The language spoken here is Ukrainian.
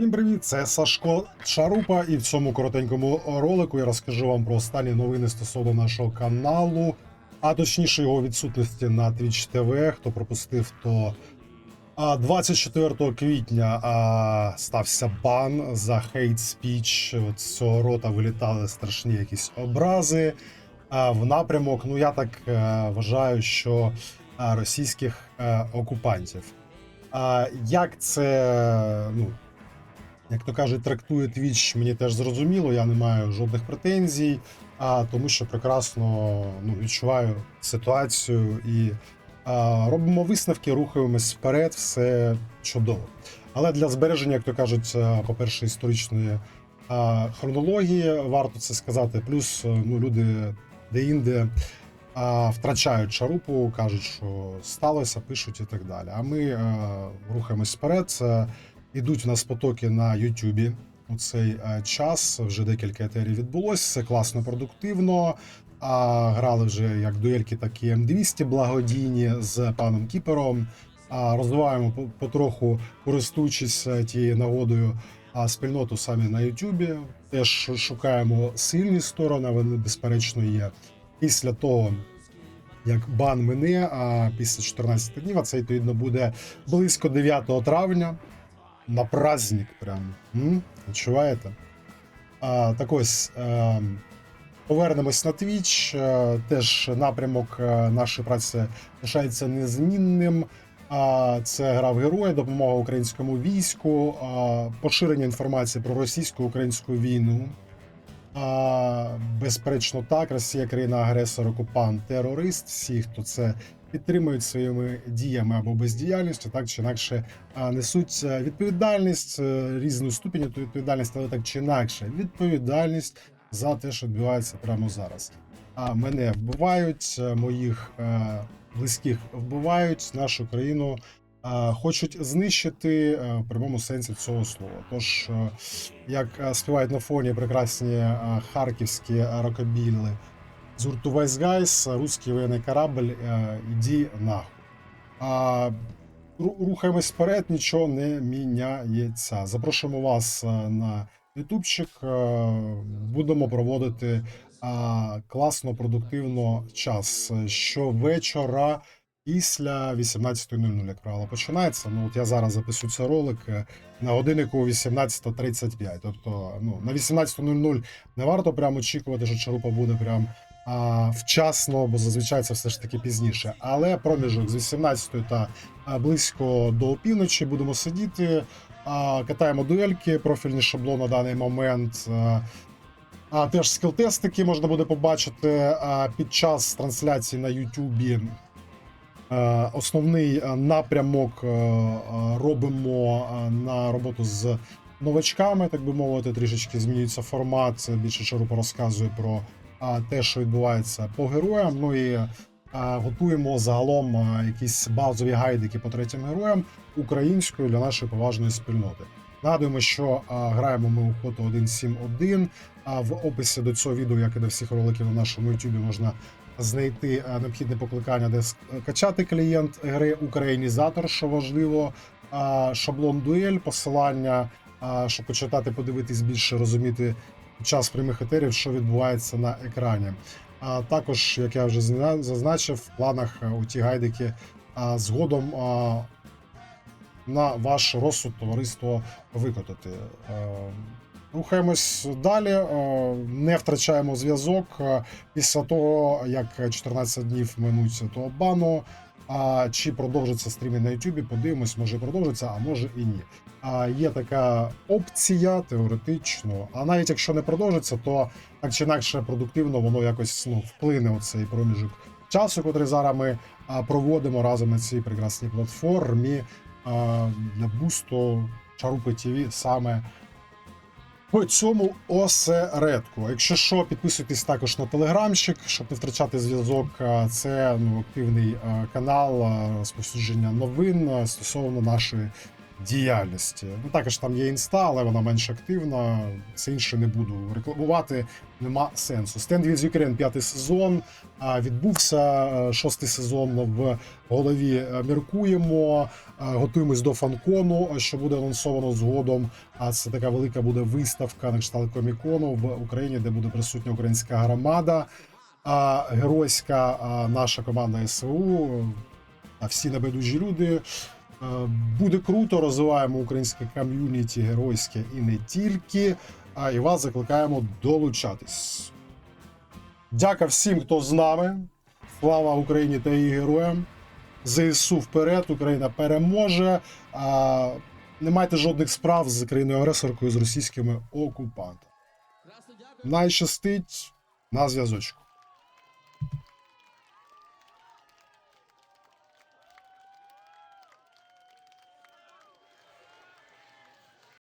Всім привіт, це Сашко Шарупа, і в цьому коротенькому ролику я розкажу вам про останні новини стосовно нашого каналу, а точніше його відсутності на Twitch TV. Хто пропустив, то 24 квітня стався бан за хейт спіч. Цього рота вилітали страшні якісь образи в напрямок. Ну я так е, вважаю, що а, російських е, окупантів. Як це, ну, як то кажуть, трактує Twitch, мені теж зрозуміло, я не маю жодних претензій, а тому що прекрасно ну, відчуваю ситуацію і а, робимо висновки, рухаємось вперед, все чудово. Але для збереження, як то кажуть, по-перше, історичної а, хронології варто це сказати. Плюс ну, люди де-інде а, втрачають шарупу, кажуть, що сталося, пишуть і так далі. А ми а, рухаємось вперед. Це Ідуть у нас потоки на Ютубі у цей е, час. Вже декілька етерів відбулося. Це класно, продуктивно. А, грали вже як дуельки, так і М200 благодійні з паном Кіпером. А, розвиваємо по- потроху, користуючись е, тією нагодою, а, спільноту самі на Ютубі. Теж шукаємо сильні сторони, вони безперечно є. Після того, як бан мине, а після 14 днів, а це відповідно буде близько 9 травня на праздник прям. Відчуваєте? А, так ось. Е, повернемось на Twitch. Е, теж напрямок е, нашої праці лишається незмінним. А, це гра в героя, допомога українському війську, а, поширення інформації про російсько-українську війну. А, безперечно, так, Росія країна-агресор, окупант, терорист. Всі, хто це підтримують своїми діями або бездіяльністю, так чи інакше несуть е, відповідальність е, різну ступінь відповідальності, але так чи інакше, відповідальність за те, що відбувається прямо зараз. А мене вбивають, е, моїх близьких вбивають, нашу країну хочуть знищити в прямому сенсі цього слова. Тож, як співають на фоні прекрасні харківські рокобіли з гурту Вайс Гайс, русський воєнний корабль, е, іди нахуй. А, рухаємось вперед, нічого не міняється. Запрошуємо вас е, на ютубчик. е, Будемо проводити класно, продуктивно час. Щовечора після 18.00, як правило, починається. Ну, от я зараз записую цей ролик на годиннику 18.35. Тобто, ну, на 18.00 не варто прямо очікувати, що чарупа буде прям а, вчасно, бо зазвичай це все ж таки пізніше. Але проміжок з 18 та близько до півночі будемо сидіти, а, катаємо дуельки, профільний шаблон на даний момент. А, а теж скіл-тестики можна буде побачити а, під час трансляції на Ютубі. Основний напрямок робимо на роботу з новачками, так би мовити, трішечки змінюється формат. Більше Шарупа розказує про те, що відбувається по героям. Ну і готуємо загалом якісь базові гайдики по третім героям українською для нашої поважної спільноти. Нагадуємо, що а, граємо ми у фото 1.7.1. А в описі до цього відео, як і до всіх роликів на нашому YouTube, можна знайти а, необхідне покликання, де скачати клієнт гри українізатор, що важливо, а, шаблон дуель, посилання, а, щоб почитати, подивитись більше, розуміти під час прямих етерів, що відбувається на екрані. А також, як я вже зна- зазначив, в планах е, у ті гайдики а, згодом а, на ваш розсуд товариство викотати. Е, Рухаємось далі, е, не втрачаємо зв'язок після того, як 14 днів минуть того бану. А чи продовжиться стріми на Ютубі? Подивимось, може продовжиться, а може і ні. А є така опція теоретично. А навіть якщо не продовжиться, то так чи інакше продуктивно воно якось ну, вплине у цей проміжок часу, котрий зараз ми проводимо разом на цій прекрасній платформі для бусту Чарупи ТВ саме по цьому осередку. Якщо що, підписуйтесь також на телеграмчик, щоб не втрачати зв'язок. Це ну, активний канал розповсюдження новин стосовно нашої діяльності. Ну також там є інста, але вона менш активна. Це інше не буду рекламувати. Нема сенсу. Stand with Ukraine п'ятий сезон. Відбувся е, шостий сезон в голові. е, Міркуємо, е, готуємось до фанкону, що буде анонсовано згодом. А це така велика буде виставка на кшталт комікону в Україні, де буде присутня українська громада. А геройська наша команда СУ, а всі небайдужі люди. Е, Буде круто, розвиваємо українське ком'юніті геройське і не тільки. А і вас закликаємо долучатись. Дяка всім, хто з нами. Слава Україні та її героям. ЗСУ вперед, Україна переможе. А, не майте жодних справ з країною агресоркою з російськими окупантами. Найщастить на зв'язочку.